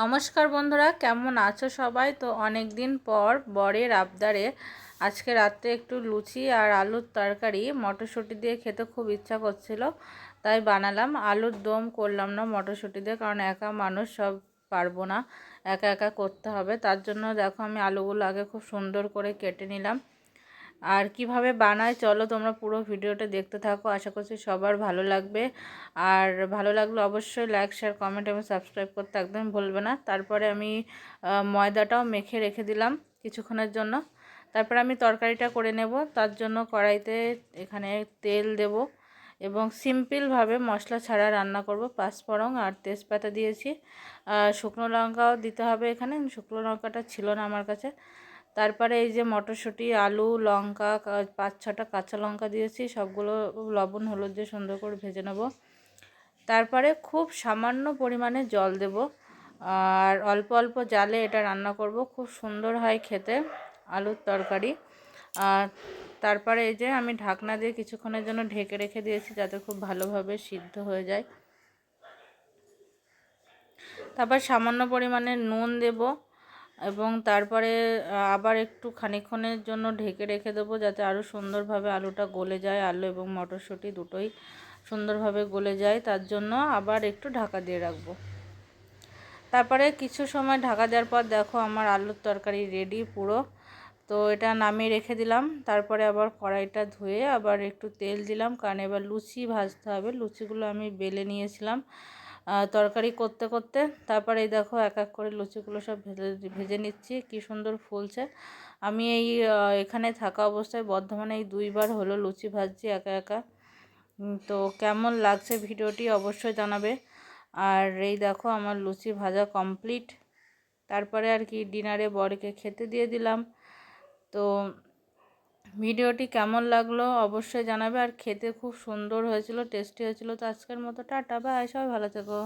নমস্কার বন্ধুরা, কেমন আছো সবাই? তো অনেক দিন পর বরের আবদারে আজকে রাত্রে একটু লুচি আর আলুর তরকারি মটরশুঁটি দিয়ে খেতে খুব ইচ্ছা করছিল, তাই বানালাম। আলুর দম করলাম না মটরশুঁটি দিয়ে, কারণ একা মানুষ সব পারব না, একা একা করতে হবে। তার জন্য দেখো আমি আলুগুলো আগে খুব সুন্দর করে কেটে নিলাম। আর কীভাবে বানায়, চলো তোমরা পুরো ভিডিওটা দেখতে থাকো। আশা করছি সবার ভালো লাগবে। আর ভালো লাগলে অবশ্যই লাইক শেয়ার কমেন্ট এবং সাবস্ক্রাইব করতে একদম ভুলবে না। তারপরে আমি ময়দাটাও মেখে রেখে দিলাম কিছুক্ষণের জন্য। তারপরে আমি তরকারিটা করে নেব। তার জন্য কড়াইতে এখানে তেল দেব এবং সিম্পলভাবে মশলা ছাড়া রান্না করব। পাঁচফোড়ন আর তেজপাতা দিয়েছি। শুকনো লঙ্কাও দিতে হবে এখানে। শুকনো লঙ্কাটা ছিল না আমার কাছে। তারপরে এই যে মটরশুঁটি, আলু, লঙ্কা পাঁচ ছটা কাঁচা লঙ্কা দিয়েছি, সবগুলো লবণ, হলুদ দিয়ে সুন্দর করে ভেজে নেব। তারপরে খুব সামান্য পরিমাণে জল দেব। আর অল্প অল্প জালে এটা রান্না করব, খুব সুন্দর হয় খেতে, আলুর তরকারি। আর তারপরে এই যে আমি ঢাকনা দিয়ে কিছুক্ষণের জন্য ঢেকে রেখে দিয়েছি, যাতে খুব ভালোভাবে সিদ্ধ হয়ে যায়। তারপর সামান্য পরিমাণে নুন দেবো। এবং তারপরে আবার একটু খানিক্ষণের জন্য ঢেকে রেখে দেবো যাতে আরও সুন্দরভাবে আলুটা গলে যায়, আলু এবং মটরশুঁটি দুটোই সুন্দরভাবে গলে যায়। তার জন্য আবার একটু ঢাকা দিয়ে রাখব। তারপরে কিছু সময় ঢাকা দেওয়ার পর দেখো আমার আলুর তরকারি রেডি পুরো। তো এটা নামিয়ে রেখে দিলাম। তারপরে আবার কড়াইটা ধুয়ে আবার একটু তেল দিলাম। কারণ এবার লুচি ভাজতে হবে। লুচিগুলো আমি বেলে নিয়েছিলাম। তরকারি করতে করতে তারপরে এই দেখো এক এক করে লুচিগুলো সব ভেজে ভেজে নিচ্ছি, কি সুন্দর ফুলছে। আমি এই এখানে থাকা অবস্থায় বর্ধমানে এই দুইবার হলো লুচি ভাজছি একা একা। তো কেমন লাগছে ভিডিওটি অবশ্যই জানাবে। আর এই দেখো আমার লুচি ভাজা কমপ্লিট তারপরে আর কি ডিনারে বরকে খেতে দিয়ে দিলাম। তো ভিডিওটি কেমন লাগল অবশ্যই জানাবে। আর খেতে খুব সুন্দর হয়েছিল, টেস্টি হয়েছিল। তো আজকের মতো টাটা, বাই, সবাই ভালো থেকো।